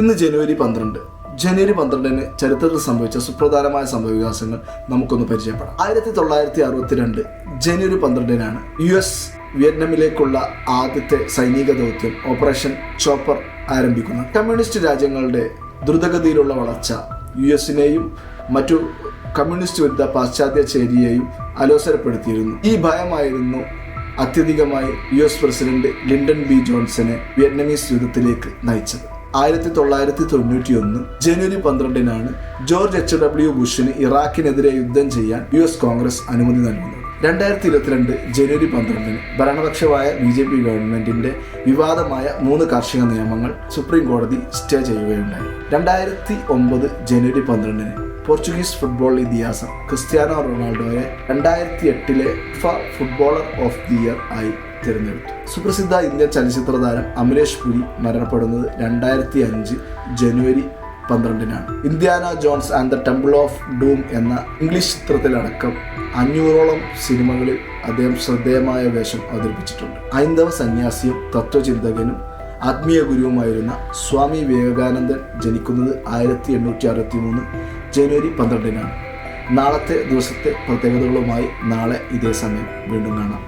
ഇന്ന് ജനുവരി പന്ത്രണ്ട്. ജനുവരി പന്ത്രണ്ടിന് ചരിത്രത്തിൽ സംഭവിച്ച സുപ്രധാനമായ സംഭവവികാസങ്ങൾ നമുക്കൊന്ന് പരിചയപ്പെടാം. ആയിരത്തി തൊള്ളായിരത്തി അറുപത്തിരണ്ട് ജനുവരി പന്ത്രണ്ടിനാണ് യു എസ് വിയറ്റ്നാമിലേക്കുള്ള ആദ്യത്തെ സൈനിക ദൗത്യം ഓപ്പറേഷൻ ചോപ്പർ ആരംഭിക്കുന്നത്. കമ്മ്യൂണിസ്റ്റ് രാജ്യങ്ങളുടെ ദ്രുതഗതിയിലുള്ള വളർച്ച യു എസിനെയും മറ്റു കമ്മ്യൂണിസ്റ്റ് വിരുദ്ധ പാശ്ചാത്യ ചേരിയെയും അലോസരപ്പെടുത്തിയിരുന്നു. ഈ ഭയമായിരുന്നു അത്യധികമായി U S president Lyndon B ജോൺസനെ Vietnamese യുദ്ധത്തിലേക്ക് നയിച്ചത്. ആയിരത്തി തൊള്ളായിരത്തി തൊണ്ണൂറ്റി ഒന്ന് ജനുവരി പന്ത്രണ്ടിനാണ് ജോർജ് എച്ച് ഡബ്ല്യു ബുഷിന് ഇറാഖിനെതിരെ യുദ്ധം ചെയ്യാൻ യു എസ് കോൺഗ്രസ് അനുമതി നൽകുന്നത്. രണ്ടായിരത്തി ഇരുപത്തിരണ്ട് ജനുവരി പന്ത്രണ്ടിന് ഭരണപക്ഷമായ ബി ജെ പി ഗവൺമെന്റിന്റെ വിവാദമായ മൂന്ന് കാർഷിക നിയമങ്ങൾ സുപ്രീം കോടതി സ്റ്റേ ചെയ്യുകയുണ്ടായി. രണ്ടായിരത്തി ഒമ്പത് ജനുവരി പന്ത്രണ്ടിന് പോർച്ചുഗീസ് ഫുട്ബോൾ ഇതിഹാസം ക്രിസ്ത്യാനോ റൊണാൾഡോയെ രണ്ടായിരത്തി എട്ടിലെ ഫ ഫുട്ബോളർ ഓഫ് ദി ഇയർ ആയി തിരഞ്ഞെടുത്തു. സുപ്രസിദ്ധ ഇന്ത്യൻ ചലച്ചിത്ര താരം അമരേഷ് പുരി മരണപ്പെടുന്നത് രണ്ടായിരത്തി അഞ്ച് ജനുവരി പന്ത്രണ്ടിനാണ്. Indiana Jones and the Temple of Doom എന്ന ഇംഗ്ലീഷ് ചിത്രത്തിലടക്കം അഞ്ഞൂറോളം സിനിമകളിൽ അദ്ദേഹം ശ്രദ്ധേയമായ വേഷം അവതരിപ്പിച്ചിട്ടുണ്ട്. ഹൈന്ദവ സന്യാസിയും തത്വചിന്തകനും ആത്മീയ ഗുരുവുമായിരുന്ന സ്വാമി വിവേകാനന്ദൻ ജനിക്കുന്നത് ആയിരത്തി എണ്ണൂറ്റി അറുപത്തി മൂന്ന് ജനുവരി പന്ത്രണ്ടിനാണ്. നാളത്തെ ദിവസത്തെ പ്രത്യേകതകളുമായി നാളെ ഇതേ സമയം വീണ്ടും കാണാം.